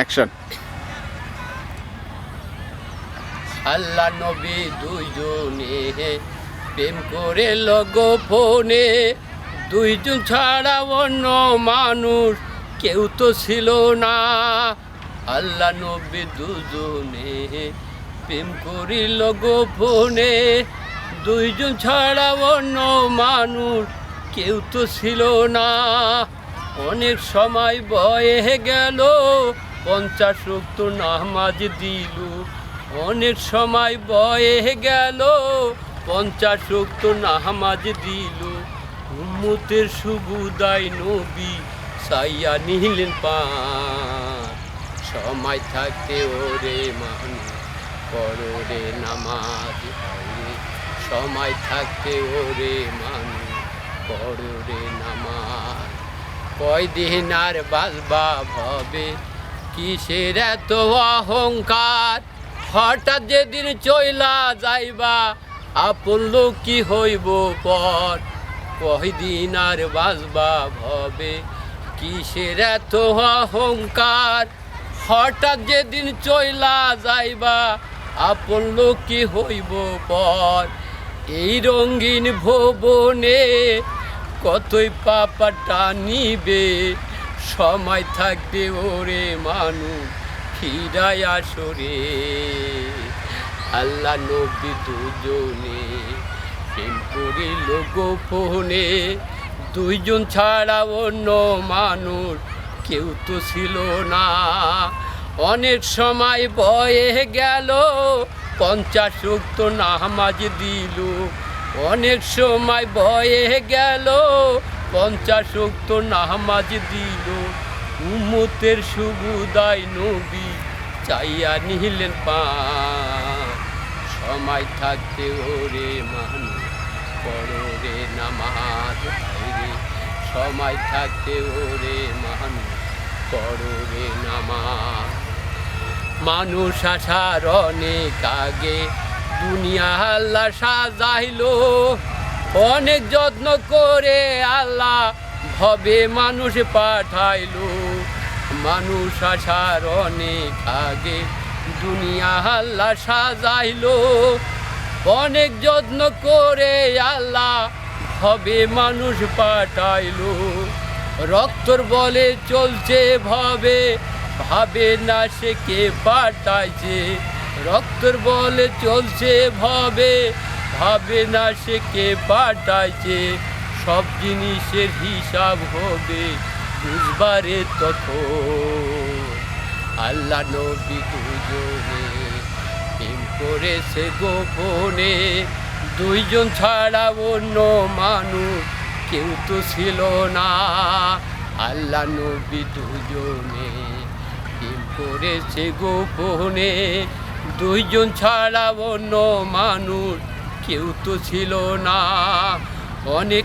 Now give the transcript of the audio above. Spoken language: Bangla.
অ্যাকশন আল্লাহ নবী দুইজনে প্রেম করে লগো ফোনে। দুইজন ছাড়া অন্য মানুষ কেউ তো ছিল না। আল্লাহ নবী দুজনে প্রেম করি লগো ফোনে। দুইজন ছাড়া অন্য মানুষ কেউ তো ছিল না। অনেক সময় বয়ে গেল পঞ্চাশ রক্ত নামাজ দিলু। অনেক সময় বয়ে গেল। পঞ্চাশ রক্ত নামাজ দিল। উম্মতের সুবুদাই নবী সাইয়া নিলেন পান সময় থাকতে ওরে মানুষ করো রে নামাজ সময় থাকতে ওরে মানুষ করো রে নামাজ। কয়দিন আর বাজবা ভবে কিসের এত অহংকার? হঠাৎ যেদিন চইলা যাইবা, আপন লোক কি হইব পর। কয়দিন আর বাজবা ভবে? কিসের এত অহংকার? হঠাৎ যেদিন চইলা যাইবা, আপন লোক কি হইব পর। এই রঙিন ভবনে কতই পাপাটা নিবে? সময় থাকবে ওরে মানুষ ফিরাই আসরে আল্লাহ নবী দুজনে প্রেম করিল গোপনে। দুইজন ছাড়া অন্য মানুষ কেউ তো ছিল না। অনেক সময় বয়ে গেল, পঞ্চাশ উক্ত নামাজ দিল। অনেক সময় বয়ে গেল পঞ্চাশ উক্ত নামাজ দিল উম্মতের সুবুদাই নবী চাইয়া নিহিলেন পা। সময় থাকতে ওরে মানুষ পড়ো রে নামাজ রে। সময় থাকতে ওরে মানুষ পড়ো রে নামাজ। মানুষ আসার অনেক আগে দুনিয়া আল্লাহ সাজাইলো। অনেক যত্ন করে আল্লাহ ভবে মানুষ পাঠাইল। মানুষ আসার অনেক আগে দুনিয়া আল্লাহ সাজাইলো। অনেক যত্ন করে আল্লাহ ভবে মানুষ পাঠাইল। রক্তর বলে চলছে, ভবে, ভাবে না সে কে পাঠাইছে। রক্তর বলে চলছে, ভবে ভাবে না সে কে পাঠাইছে সব জিনিসের হিসাব হবে বুঝবারে তখন আল্লাহ নবী দুজনে প্রেম করেছে গোপনে, দুইজন ছাড়া অন্য মানুষ কেউ তো ছিল না। আল্লাহ নবী দুজনে প্রেম করেছে গোপনে, দুইজন ছাড়া অন্য মানুষ কেউ তো ছিল না। অনেক